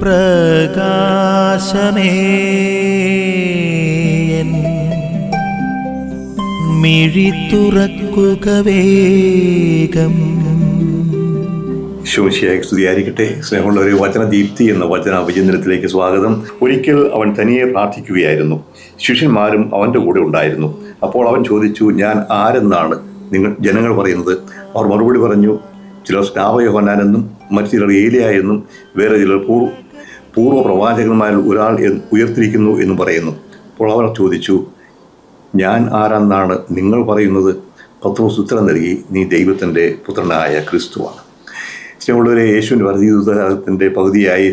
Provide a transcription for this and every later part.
പ്രകാശമേ. മിഴി വേഗം. ശോശിയായി സ്തുതിയായിരിക്കട്ടെ. സ്നേഹമുള്ള ഒരു വചന ദീപ്തി എന്ന വചന വിചിന്തനത്തിലേക്ക് സ്വാഗതം. ഒരിക്കൽ അവൻ തനിയെ പ്രാർത്ഥിക്കുകയായിരുന്നു. ശിഷ്യന്മാരും അവന്റെ കൂടെ ഉണ്ടായിരുന്നു. അപ്പോൾ അവൻ ചോദിച്ചു ഞാൻ ആരെന്നാണ്? നിങ്ങൾ ജനങ്ങൾ പറയുന്നത്. അവർ മറുപടി പറഞ്ഞു ചിലർ സ്നാവയോഹനാനെന്നും മറ്റു ചിലർ ഏലിയ എന്നും വേറെ ചിലർ പൂർവ പ്രവാചകന്മാരിൽ ഒരാൾ ഉയർത്തിരിക്കുന്നു എന്ന് പറയുന്നു. അപ്പോൾ അവർ ചോദിച്ചു ഞാൻ ആരാന്നാണ് നിങ്ങൾ പറയുന്നത്? പത്രോസ് ഉത്തരം നൽകി നീ ദൈവത്തിന്റെ പുത്രനായ ക്രിസ്തുവാണ്. സ്നേഹമുള്ളവരെ യേശുവിന്റെ വർദ്ധീതത്തിന്റെ പകുതിയായി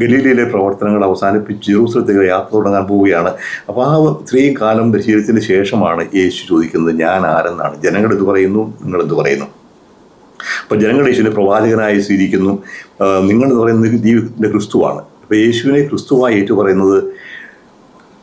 ഗലീലയിലെ പ്രവർത്തനങ്ങൾ അവസാനിപ്പിച്ച് ജെറൂസലത്തേക്ക് യാത്ര തുടങ്ങാൻ പോവുകയാണ്. അപ്പോൾ ആ ഇത്രയും കാലം പരിശീലനത്തിന് ശേഷമാണ് യേശു ചോദിക്കുന്നത് ഞാൻ ആരെന്നാണ്? ജനങ്ങൾ ഇത് പറയുന്നു? നിങ്ങൾ എന്ത് പറയുന്നു? അപ്പോൾ ജനങ്ങൾ യേശുവിനെ പ്രവാചകനായി സ്വീകരിക്കുന്നു നിങ്ങളെന്ന് പറയുന്നത് ദൈവത്തിന്റെ ക്രിസ്തുവാണ്. അപ്പോൾ യേശുവിനെ ക്രിസ്തുവായി ഏറ്റു പറയുന്നത്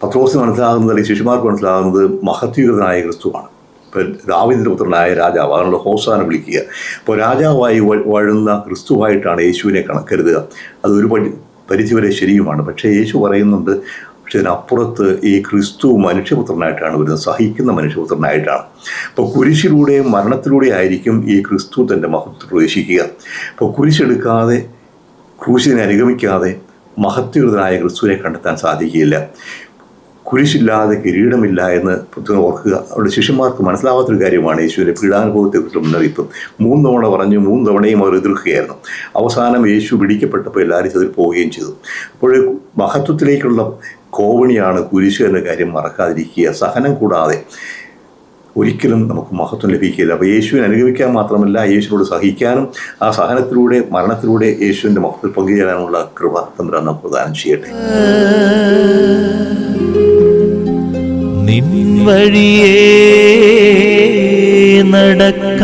പത്രോസിന് മനസ്സിലാകുന്നത് അല്ലെങ്കിൽ ശിശുമാർക്ക് മനസ്സിലാകുന്നത് മഹത്വീകൃതനായ ക്രിസ്തുവാണ്. ഇപ്പം ദാവിദിന്റെ പുത്രനായ രാജാവ് അതിനുള്ള ഹോസാന വിളിക്കുക. അപ്പോൾ രാജാവായി വഴുന്ന ക്രിസ്തുവായിട്ടാണ് യേശുവിനെ കണക്കരുതുക. അത് ഒരു പടി പരിധിവരെ ശരിയുമാണ്. പക്ഷേ യേശു പറയുന്നുണ്ട് പക്ഷേ അതിനപ്പുറത്ത് ഈ ക്രിസ്തു മനുഷ്യപുത്രനായിട്ടാണ് വരുന്നത് സഹിക്കുന്ന മനുഷ്യപുത്രനായിട്ടാണ്. അപ്പോൾ കുരിശിലൂടെയും മരണത്തിലൂടെ ആയിരിക്കും ഈ ക്രിസ്തു തന്റെ മഹത്വം പ്രവേശിക്കുക അപ്പോൾ കുരിശെടുക്കാതെ ക്രൂശിനെ അനുഗമിക്കാതെ മഹത്വകൃതനായ ക്രിസ്തുവിനെ കണ്ടെത്താൻ സാധിക്കുകയില്ല. കുരിശില്ലാതെ കിരീടമില്ല എന്ന് പുത്രൻ ഓർക്കുക അവരുടെ ശിഷ്യന്മാർക്ക് മനസ്സിലാവാത്തൊരു കാര്യമാണ് യേശുവിന്റെ പീഡാനുഭവത്തെക്കുറിച്ചുള്ള മുന്നറിയിപ്പ്. മൂന്ന് തവണ പറഞ്ഞു മൂന്ന് തവണയും അവർ എതിർക്കുകയായിരുന്നു. അവസാനം യേശു പിടിക്കപ്പെട്ടപ്പോൾ എല്ലാവരും ചതിൽ പോവുകയും ചെയ്തു. അപ്പോൾ മഹത്വത്തിലേക്കുള്ള കോവണിയാണ് കുരിശ് എന്ന കാര്യം മറക്കാതിരിക്കുക. സഹനം കൂടാതെ ഒരിക്കലും നമുക്ക് മഹത്വം ലഭിക്കില്ല അപ്പോൾ യേശുവിനെ അനുഗമിക്കാൻ മാത്രമല്ല യേശുവിനോട് സഹിക്കാനും ആ സഹനത്തിലൂടെ മരണത്തിലൂടെ യേശുവിന്റെ മഹത്വത്തിൽ പങ്കുചേരാനുള്ള കൃപ തമ്പുരാൻ നമുക്ക് പ്രദാനം ചെയ്യട്ടെ. നിൻ നടക്ക